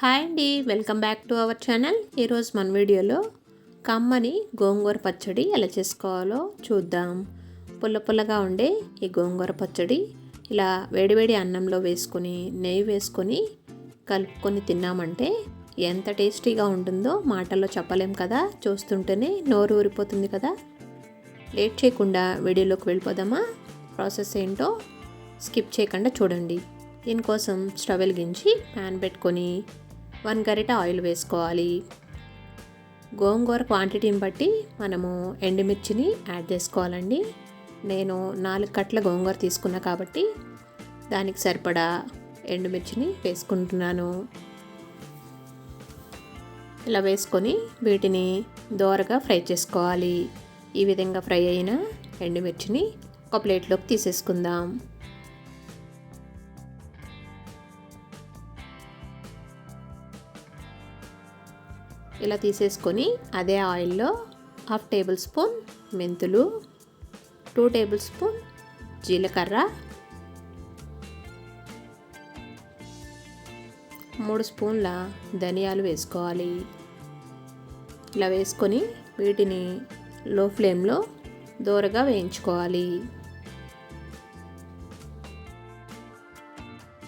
Hi అండి welcome back to our channel. ఈరోజు మన వీడియోలో కమ్మని గోంగూర పచ్చడి ఎలా చేసుకోవాలో చూద్దాం. పుల్ల పుల్లగా ఉండే ఈ గోంగూర పచ్చడి ఇలా వేడివేడి అన్నంలో వేసుకొని నెయ్యి వేసుకొని కలుపుకొని తిన్నామంటే ఎంత టేస్టీగా ఉంటుందో మాటల్లో చెప్పలేం కదా? చూస్తుంటేనే నోరు ఊరిపోతుంది కదా? లేట్ చేయకుండా వీడియోలోకి వెళ్ళిపోదామా? ప్రాసెస్ ఏంటో స్కిప్ చేయకుండా చూడండి. దీనికోసం స్టవ్ వెలిగించి ప్యాన్ పెట్టుకొని వన్ గరిట ఆయిల్ వేసుకోవాలి. గోంగూర క్వాంటిటీని బట్టి మనము ఎండుమిర్చిని యాడ్ చేసుకోవాలండి. నేను నాలుగు కట్ల గోంగూర తీసుకున్నా కాబట్టి దానికి సరిపడా ఎండుమిర్చిని వేసుకుంటున్నాను. ఇలా వేసుకొని వీటిని దోరగా ఫ్రై చేసుకోవాలి. ఈ విధంగా ఫ్రై అయిన ఎండుమిర్చిని ఒక ప్లేట్లోకి తీసేసుకుందాం. ఇలా తీసేసుకొని అదే ఆయిల్లో హాఫ్ టేబుల్ స్పూన్ మెంతులు టూ టేబుల్ స్పూన్ జీలకర్ర మూడు స్పూన్ల ధనియాలు వేసుకోవాలి. ఇలా వేసుకొని వీటిని లో ఫ్లేమ్లో దోరగా వేయించుకోవాలి.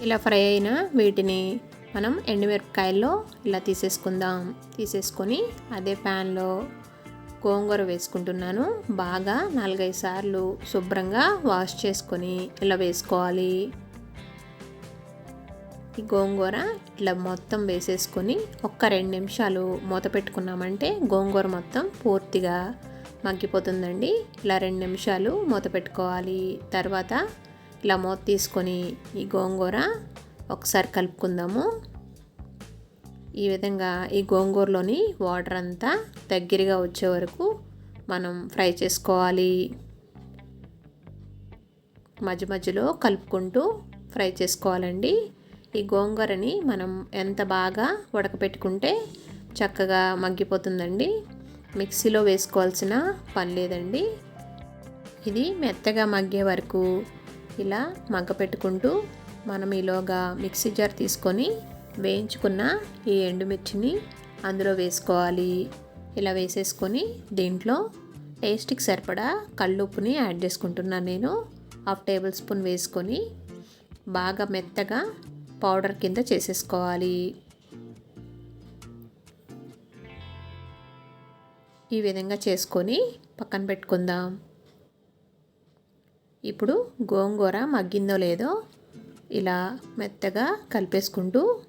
ఇలా ఫ్రై అయిన వీటిని మనం ఎండుమిరపకాయల్లో ఇలా తీసేసుకుందాం. తీసేసుకొని అదే ప్యాన్లో గోంగూర వేసుకుంటున్నాను. బాగా నాలుగైదు సార్లు శుభ్రంగా వాష్ చేసుకొని ఇలా వేసుకోవాలి. ఈ గోంగూర ఇట్లా మొత్తం వేసేసుకొని ఒక్క రెండు నిమిషాలు మూత పెట్టుకున్నామంటే గోంగూర మొత్తం పూర్తిగా మగ్గిపోతుందండి. ఇలా రెండు నిమిషాలు మూత పెట్టుకోవాలి. తర్వాత ఇలా మూత తీసుకొని ఈ గోంగూర ఒకసారి కలుపుకుందాము. ఈ విధంగా ఈ గోంగూరలోని వాటర్ అంతా దగ్గరగా వచ్చే వరకు మనం ఫ్రై చేసుకోవాలి. మధ్య మధ్యలో కలుపుకుంటూ ఫ్రై చేసుకోవాలండి. ఈ గోంగూరని మనం ఎంత బాగా ఉడకపెట్టుకుంటే చక్కగా మగ్గిపోతుందండి. మిక్సీలో వేసుకోవాల్సిన పని లేదండి. ఇది మెత్తగా మగ్గే వరకు ఇలా మగ్గ పెట్టుకుంటూ మనం ఈలోగా మిక్సీ జార్ తీసుకొని వేయించుకున్న ఈ ఎండుమిర్చిని అందులో వేసుకోవాలి. ఇలా వేసేసుకొని దీంట్లో టేస్ట్కి సరిపడా కళ్ళుప్పుని యాడ్ చేసుకుంటున్నాను నేను. హాఫ్ టేబుల్ స్పూన్ వేసుకొని బాగా మెత్తగా పౌడర్ కింద చేసేసుకోవాలి. ఈ విధంగా చేసుకొని పక్కన పెట్టుకుందాం. ఇప్పుడు గోంగూర మగ్గిందో లేదో ఇలా మెత్తగా కలిపేసుకుంటూ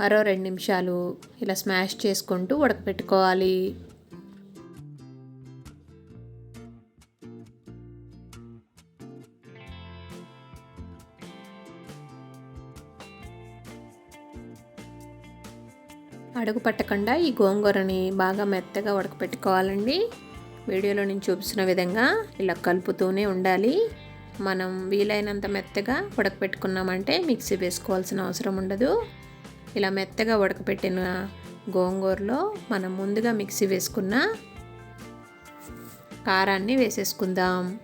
మరో రెండు నిమిషాలు ఇలా స్మాష్ చేసుకుంటూ ఉడకపెట్టుకోవాలి. అడుగు పట్టకుండా ఈ గోంగూరని బాగా మెత్తగా ఉడకపెట్టుకోవాలండి. వీడియోలో నేను చూపిస్తున్న విధంగా ఇలా కలుపుతూనే ఉండాలి. మనం వీలైనంత మెత్తగా ఉడకపెట్టుకున్నామంటే మిక్సీ వేసుకోవాల్సిన అవసరం ఉండదు. ఇలా మెత్తగా ఉడకపెట్టిన గోంగూరలో మనం ముందుగా మిక్సీ వేసుకున్న కారాన్ని వేసేసుకుందాం.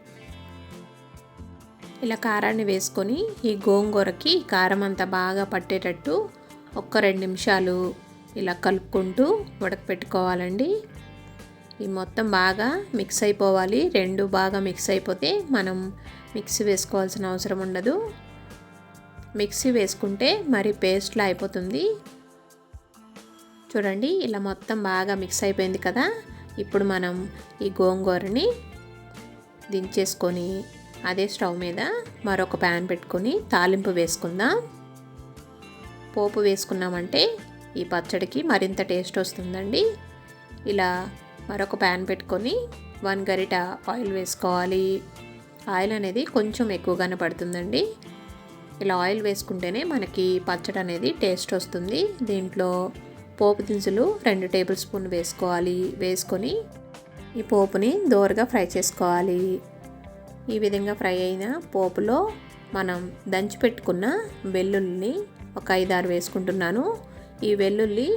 ఇలా కారాన్ని వేసుకొని ఈ గోంగూరకి కారం అంతా బాగా పట్టేటట్టు ఒక్క రెండు నిమిషాలు ఇలా కలుపుకుంటూ ఉడకపెట్టుకోవాలండి. ఈ మొత్తం బాగా మిక్స్ అయిపోవాలి. రెండు బాగా మిక్స్ అయిపోతే మనం మిక్సీ వేసుకోవాల్సిన అవసరం ఉండదు. మిక్సీ వేసుకుంటే మరి పేస్ట్లా అయిపోతుంది. చూడండి ఇలా మొత్తం బాగా మిక్స్ అయిపోయింది కదా. ఇప్పుడు మనం ఈ గోంగూరని దించేసుకొని అదే స్టవ్ మీద మరొక ప్యాన్ పెట్టుకొని తాలింపు వేసుకుందాం. పోపు వేసుకున్నామంటే ఈ పచ్చడికి మరింత టేస్ట్ వస్తుందండి. ఇలా మరొక ప్యాన్ పెట్టుకొని వన్ గరిట ఆయిల్ వేసుకోవాలి. ఆయిల్ అనేది కొంచెం ఎక్కువగానే పడుతుందండి. ఇలా ఆయిల్ వేసుకుంటేనే మనకి పచ్చడి అనేది టేస్ట్ వస్తుంది. దీంట్లో పోపు దినుసులు రెండు టేబుల్ స్పూన్ వేసుకోవాలి. వేసుకొని ఈ పోపుని దోరగా ఫ్రై చేసుకోవాలి. ఈ విధంగా ఫ్రై అయిన పోపులో మనం దంచి పెట్టుకున్న వెల్లుల్లిని ఒక ఐదారు వేసుకుంటున్నాను. ఈ వెల్లుల్లి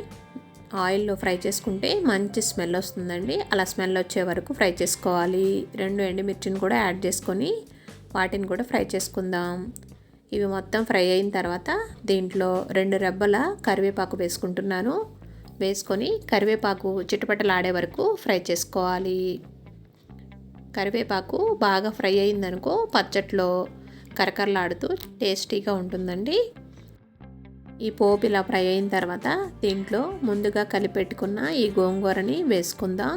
ఆయిల్లో ఫ్రై చేసుకుంటే మంచి స్మెల్ వస్తుందండి. అలా స్మెల్ వచ్చే వరకు ఫ్రై చేసుకోవాలి. రెండు ఎండుమిర్చిని కూడా యాడ్ చేసుకొని వాటిని కూడా ఫ్రై చేసుకుందాం. ఇవి మొత్తం ఫ్రై అయిన తర్వాత దీంట్లో రెండు రెబ్బల కరివేపాకు వేసుకుంటున్నాను. వేసుకొని కరివేపాకు చిటపటలాడే వరకు ఫ్రై చేసుకోవాలి. కరివేపాకు బాగా ఫ్రై అయిందనుకో పచ్చట్లో కరకరలాడుతూ టేస్టీగా ఉంటుందండి. ఈ పోపు ఇలా ఫ్రై అయిన తర్వాత దీంట్లో ముందుగా కలిపెట్టుకున్న ఈ గోంగూరని వేసుకుందాం.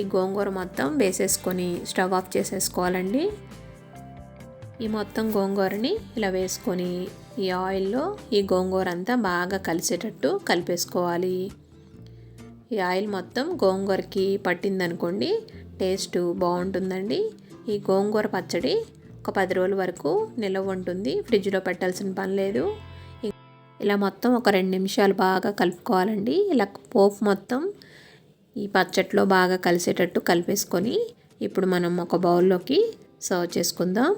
ఈ గోంగూర మొత్తం వేసేసుకొని స్టవ్ ఆఫ్ చేసేసుకోవాలండి. ఈ మొత్తం గోంగూరని ఇలా వేసుకొని ఈ ఆయిల్లో ఈ గోంగూర అంతా బాగా కలిసేటట్టు కలిపేసుకోవాలి. ఈ ఆయిల్ మొత్తం గోంగూరకి పట్టిందనుకోండి టేస్ట్ బాగుంటుందండి. ఈ గోంగూర పచ్చడి ఒక పది రోజుల వరకు నిల్వ ఉంటుంది ఫ్రిడ్జ్లో పెట్టాల్సిన పని లేదు. ఇలా మొత్తం ఒక రెండు నిమిషాలు బాగా కలుపుకోవాలండి. ఇలా పోపు మొత్తం ఈ పచ్చట్లో బాగా కలిసేటట్టు కలిపేసుకొని ఇప్పుడు మనం ఒక బౌల్లోకి సర్వ్ చేసుకుందాం.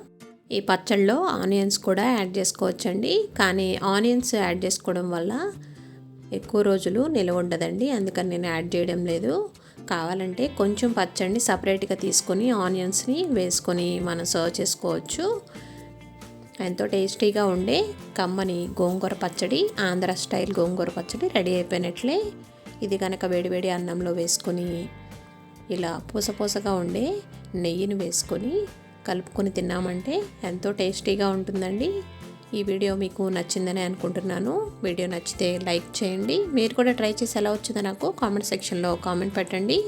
ఈ పచ్చళ్ళలో ఆనియన్స్ కూడా యాడ్ చేసుకోవచ్చండి. కానీ ఆనియన్స్ యాడ్ చేసుకోవడం వల్ల ఎక్కువ రోజులు నిలవ ఉండదండి. అందుకని నేను యాడ్ చేయడం లేదు. కావాలంటే కొంచెం పచ్చడిని సపరేట్గా తీసుకొని ఆనియన్స్ని వేసుకొని మనం సర్వ్ చేసుకోవచ్చు. ఎంతో టేస్టీగా ఉండే కమ్మని గోంగూర పచ్చడి ఆంధ్ర స్టైల్ గోంగూర పచ్చడి రెడీ అయిపోయినట్లే. ఇది కనుక వేడివేడి అన్నంలో వేసుకొని ఇలా పూసపూసగా ఉండే నెయ్యిని వేసుకొని కలుపుకొని తిన్నామంటే ఎంతో టేస్టీగా ఉంటుందండి. ఈ వీడియో మీకు నచ్చిందని అనుకుంటున్నాను. వీడియో నచ్చితే లైక్ చేయండి. మీరు కూడా ట్రై చేసి ఎలా వచ్చిందో నాకు కామెంట్ సెక్షన్లో కామెంట్ పెట్టండి.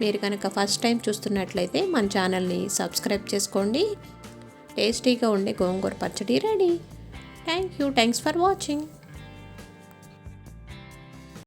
మీరు కనుక ఫస్ట్ టైం చూస్తున్నట్లయితే మన ఛానల్ని సబ్స్క్రైబ్ చేసుకోండి. టేస్టీగా ఉండే గోంగూర పచ్చడి ready. Thank you thanks for watching